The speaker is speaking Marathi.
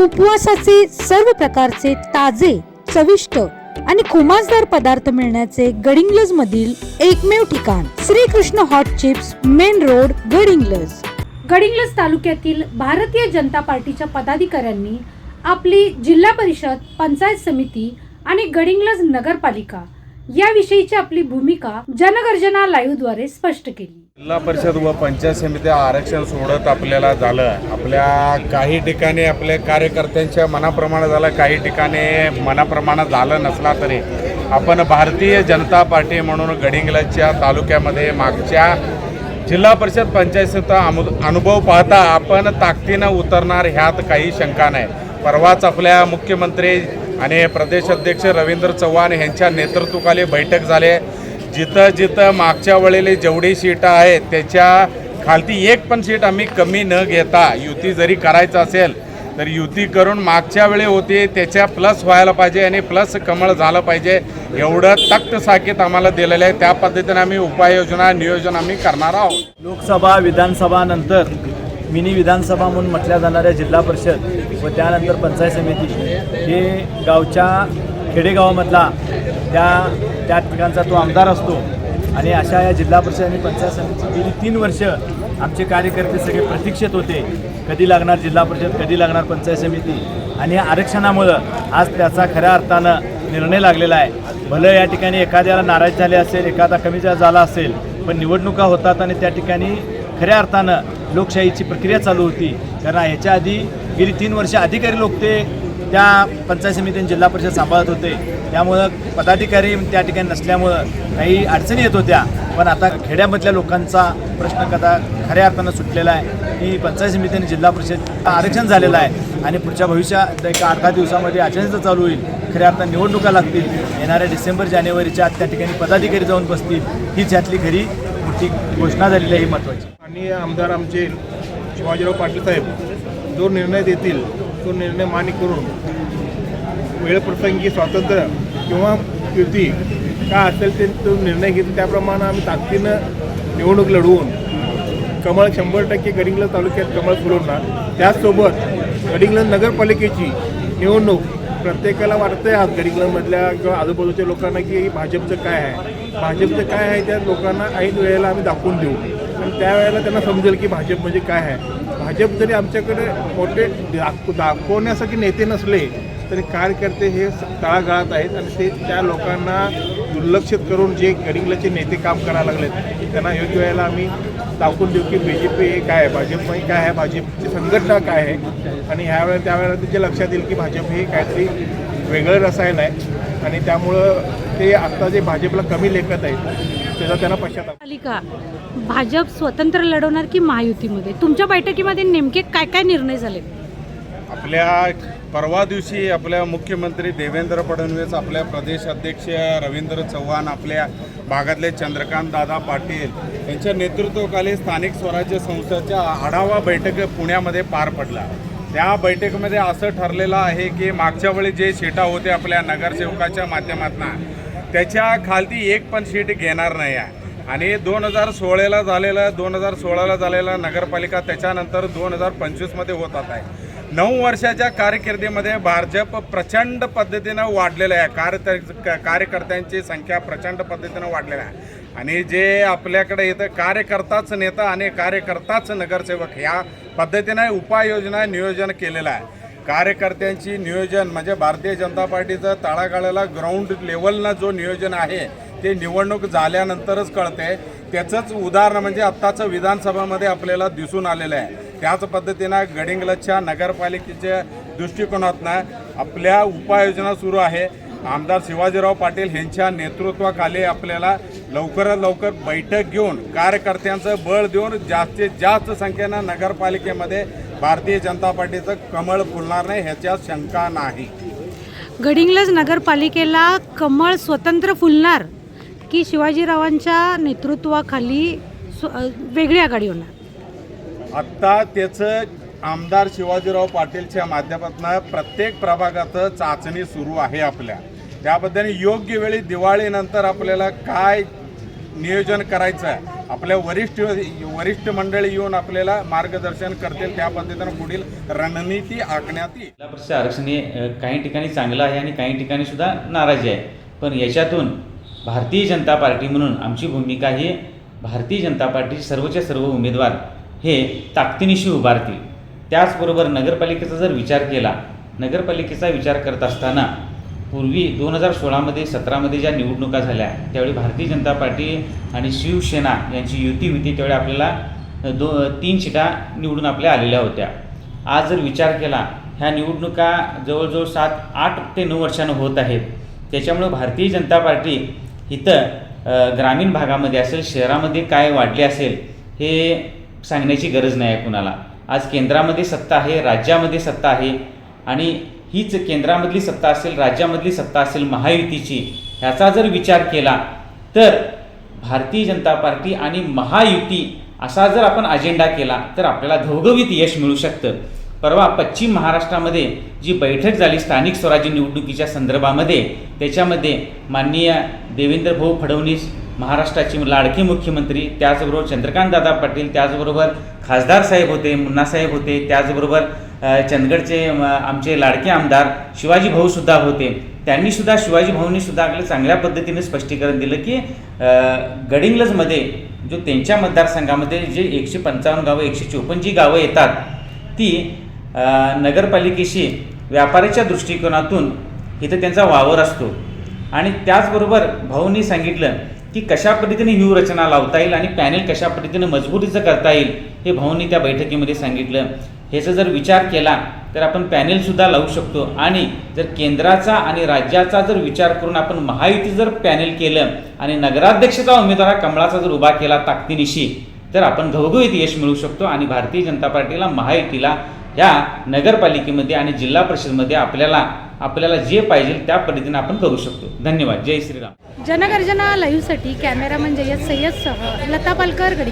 उपवासाचे सर्व प्रकारचे ताजे चविष्ट आणि खुमासदार पदार्थ मिळण्याचे गडिंग्लज मधील एकमेव ठिकाण Shrikrishna hot chips main road Gadhinglaj. Gadhinglaj तालुक्यातील भारतीय जनता पार्टीच्या पदाधिकाऱ्यांनी आपली जिल्हा परिषद पंचायत समिती आणि गडिंग्लज नगरपालिका याविषयीची आपली भूमिका जनगर्जना लाईव्हद्वारे स्पष्ट केली. जिल्हा परिषद व पंचायत समिती आरक्षण सोडत आपल्याला झालं. आपल्या काही ठिकाणी आपल्या कार्यकर्त्यांच्या मनाप्रमाणे झालं काही ठिकाणी मनाप्रमाणे झालं नसला तरी. आपण भारतीय जनता पार्टी म्हणून गडिंग्लजच्या तालुक्यामध्ये मागच्या जिल्हा परिषद पंचायत समिती अनुभव पाहता आपण ताकदीनं उतरणार ह्यात काही शंका नाही. परवाच आपल्या मुख्यमंत्री आणि प्रदेशाध्यक्ष रवींद्र चव्हाण यांच्या नेतृत्वाखाली बैठक झाली. जिथं जिथं मागच्या वेळेला जेवढी सीटं आहेत त्याच्या खालती एक पण सीट आम्ही कमी न घेता युती जरी करायचं असेल तर युती करून मागच्या वेळी होती त्याच्या प्लस व्हायला पाहिजे आणि प्लस कमळ झालं पाहिजे एवढं तक्त साकीत आम्हाला दिलेलं आहे. त्या पद्धतीने आम्ही उपाययोजना नियोजन आम्ही करणार आहोत. लोकसभा विधानसभा नंतर मिनी विधानसभा म्हणून म्हटल्या जाणाऱ्या जिल्हा परिषद व त्यानंतर पंचायत समिती हे गावच्या खेडेगावामधला त्या त्या ठिकाणचा तो आमदार असतो. आणि अशा या जिल्हा परिषद आणि पंचायत समितीची गेली तीन वर्ष आमचे कार्यकर्ते सगळे प्रतीक्षेत होते. कधी लागणार जिल्हा परिषद कधी लागणार पंचायत समिती? आणि या आरक्षणामुळं आज त्याचा खऱ्या अर्थानं निर्णय लागलेला आहे. भलं या ठिकाणी एखाद्याला नाराज झाले असेल एखादा कमी झाला असेल पण निवडणुका होतात आणि त्या ठिकाणी खऱ्या अर्थानं लोकशाहीची प्रक्रिया चालू होती. कारण ह्याच्या आधी गेली तीन वर्ष अधिकारी लोक ते त्या पंचायत समितीने जिल्हा परिषद सांभाळत होते. त्यामुळं पदाधिकारी त्या ठिकाणी नसल्यामुळं काही अडचणी येत होत्या. पण आता खेड्यामधल्या लोकांचा प्रश्न कदा खऱ्या अर्थानं सुटलेला आहे. की पंचायत समितीने जिल्हा परिषद आरक्षण झालेलं आहे. आणि पुढच्या भविष्यात एक आठ दहा दिवसामध्ये आचरणचं चालू होईल. खऱ्या अर्थानं निवडणुका लागतील. येणाऱ्या डिसेंबर जानेवारीच्या आत त्या ठिकाणी पदाधिकारी जाऊन बसतील. हीच यातली खरी मोठी घोषणा झालेली आहे ही महत्त्वाची. आणि आमदार आमचे शिवाजीराव पाटील साहेब जो निर्णय देतील तो निर्णय मान्य करून वेळप्रसंगी स्वातंत्र्य किंवा युती काय असेल ते तो निर्णय घेतला त्याप्रमाणे आम्ही ताकदीनं निवडणूक लढवून कमळ शंभर टक्के गडिंग्लज तालुक्यात कमळ फुलवणार. त्याचसोबत गडिंग्लज नगरपालिकेची निवडणूक प्रत्येकाला वाटतंय आज गडिंग्लजमधल्या किंवा आजूबाजूच्या लोकांना की भाजपचं काय आहे. भाजपचं काय आहे त्या लोकांना ऐन वेळेला आम्ही दाखवून देऊ. आणि त्यावेळेला त्यांना समजेल की भाजप म्हणजे काय आहे. भाजप जरी आमच्याकडे मोठे दाख दाखवण्यासाठी नेते नसले तरी कार्यकर्ते हे तळागाळात आहेत आणि ते त्या लोकांना दुर्लक्षित करून जे गडिंगलाचे नेते काम करायला लागलेत त्यांना योग्य वेळेला आम्ही दाखवून देऊ की बी जे पी हे काय आहे भाजप काय आहे भाजपची संघटना काय आहे. आणि ह्यावेळेला त्यावेळेला त्यांच्या लक्षात येईल की भाजप हे काहीतरी वेगळं रसायन आहे आणि त्यामुळं ते आत्ता जे भाजपला कमी लेखत आहेत त्याचा त्यांना पश्चाताप. पालिका भाजप स्वतंत्र लढवणार की महायुतीमध्ये? तुमच्या बैठकीमध्ये नेमके काय काय निर्णय झाले? आपल्या परवा दिवशी आपल्या मुख्यमंत्री देवेंद्र फडणवीस आपल्या प्रदेश अध्यक्ष रवींद्र चव्हाण आपल्या भागातले चंद्रकांत दादा पाटील यांच्या नेतृत्वाखाली स्थानिक स्वराज्य संस्थेच्या आढावा बैठक पुण्यामध्ये पार पडला. त्या बैठकीमध्ये असं ठरलेलं आहे की मागच्या वेळी जे सीटा होते आपल्या नगरसेवकाच्या माध्यमातून त्याच्या खालती एक पण सीट घेणार नाही आहे. आणि दोन हजार सोळाला झालेलं दोन हजार सोळाला झालेला नगरपालिका त्याच्यानंतर दोन हजार पंचवीसमध्ये होतात आहे. नऊ वर्षाच्या कारकिर्दीमध्ये भाजप प्रचंड पद्धतीनं वाढलेलं आहे. कार्य कार्यकर्त्यांची संख्या प्रचंड पद्धतीनं वाढलेली आहे. आणि जे आपल्याकडे इथं कार्यकर्ताच नेता आणि कार्यकर्ताच नगरसेवक ह्या पद्धतीनं उपाययोजना नियोजन केलेलं आहे. कार्यकर्त्यांची नियोजन म्हणजे भारतीय जनता पार्टीचं तळागाळाला ग्राउंड लेवलनं जो नियोजन आहे ते निवडणूक झाल्यानंतरच कळते. त्याचंच उदाहरण म्हणजे आत्ताचं विधानसभामध्ये आपल्याला दिसून आलेलं आहे. त्याच पद्धतीनं गडिंग्लजच्या नगरपालिकेच्या दृष्टिकोनातनं आपल्या उपाययोजना सुरू आहे. आमदार शिवाजीराव पाटील यांच्या नेतृत्वाखाली आपल्याला लवकरात लवकर बैठक घेऊन कार्यकर्त्यांचं बळ देऊन जास्तीत जास्त संख्येनं नगरपालिकेमध्ये भारतीय जनता पार्टीचं कमळ फुलणार नाही ह्याच्यात शंका नाही. गडिंग्लज नगरपालिकेला कमळ स्वतंत्र फुलणार की शिवाजीरावांच्या नेतृत्वाखाली वेगळी आघाडी होणार? आत्ता त्याचं आमदार शिवाजीराव पाटीलच्या माध्यमातून प्रत्येक प्रभागाचं चाचणी सुरू आहे आपल्या. त्याबद्दल योग्य वेळी दिवाळीनंतर आपल्याला काय नियोजन करायचं आहे आपल्या वरिष्ठ वरिष्ठ मंडळी येऊन आपल्याला मार्गदर्शन करतील त्या पद्धतीनं पुढील रणनीती आखण्यात येईल. जिल्हा परिषद आरक्षण हे काही ठिकाणी चांगलं आहे आणि काही ठिकाणी सुद्धा नाराजी आहे. पण याच्यातून भारतीय जनता पार्टी म्हणून आमची भूमिका ही भारतीय जनता पार्टीचे सर्वच्या सर्व उमेदवार हे ताकदीनिशी उभारतील. त्याचबरोबर नगरपालिकेचा जर विचार केला नगरपालिकेचा विचार करत असताना पूर्वी दोन हजार सोळामध्ये सतरामध्ये ज्या निवडणुका झाल्या त्यावेळी भारतीय जनता पार्टी आणि शिवसेना यांची युती होती त्यावेळी आपल्याला दो तीन सीटा निवडून आपल्या आलेल्या होत्या. आज जर विचार केला ह्या निवडणुका जवळजवळ सात आठ ते नऊ वर्षानं होत आहेत. त्याच्यामुळं भारतीय जनता पार्टी इथं ग्रामीण भागामध्ये असेल शहरामध्ये काय वाढले असेल हे सांगण्याची गरज नाही आहे कुणाला. आज केंद्रामध्ये सत्ता आहे राज्यामध्ये सत्ता आहे आणि हीच केंद्रामधली सत्ता असेल राज्यामधली सत्ता असेल महायुतीची ह्याचा जर विचार केला तर भारतीय जनता पार्टी आणि महायुती असा जर आपण अजेंडा केला तर आपल्याला घवघवीत यश मिळू शकतं. परवा पश्चिम महाराष्ट्रामध्ये जी बैठक झाली स्थानिक स्वराज्य निवडणुकीच्या संदर्भामध्ये त्याच्यामध्ये माननीय देवेंद्र भाऊ फडणवीस महाराष्ट्राची लाडकी मुख्यमंत्री त्याचबरोबर चंद्रकांतदादा पाटील त्याचबरोबर खासदार साहेब होते मुन्नासाहेब होते त्याचबरोबर चंदगडचे आमचे लाडके आमदार शिवाजी भाऊसुद्धा होते. त्यांनीसुद्धा शिवाजी भाऊंनीसुद्धा आपलं आपल्या चांगल्या पद्धतीने स्पष्टीकरण दिलं की गडिंग्लजमध्ये जो त्यांच्या मतदारसंघामध्ये जे एकशे पंचावन्न गावं एकशे चोपन्न जी गावं येतात ती नगरपालिकेशी व्यापाराच्या दृष्टिकोनातून इथं त्यांचा वावर असतो. आणि त्याचबरोबर भाऊंनी सांगितलं की कशा पद्धतीने व्यूहरचना लावता येईल आणि पॅनेल कशा पद्धतीने मजबूतीचं करता येईल हे भाऊंनी त्या बैठकीमध्ये सांगितलं. ह्याचा जर विचार केला तर आपण पॅनेलसुद्धा लावू शकतो. आणि जर केंद्राचा आणि राज्याचा जर विचार करून आपण महायुती जर पॅनेल केलं आणि नगराध्यक्षाचा उमेदवार कमळाचा जर उभा केला ताकदीनिशी तर आपण घवघवीत यश मिळवू शकतो आणि भारतीय जनता पार्टीला महायुतीला ह्या नगरपालिकेमध्ये आणि जिल्हा परिषदमध्ये आपल्याला आपल्याला जे पाहिजे त्या पद्धतीने आपण करू शकतो. धन्यवाद. जय श्रीराम. जनगर्जना लाईव्हसाठी कॅमेरामन जय्यद सय्यदसह लता पालकर गडी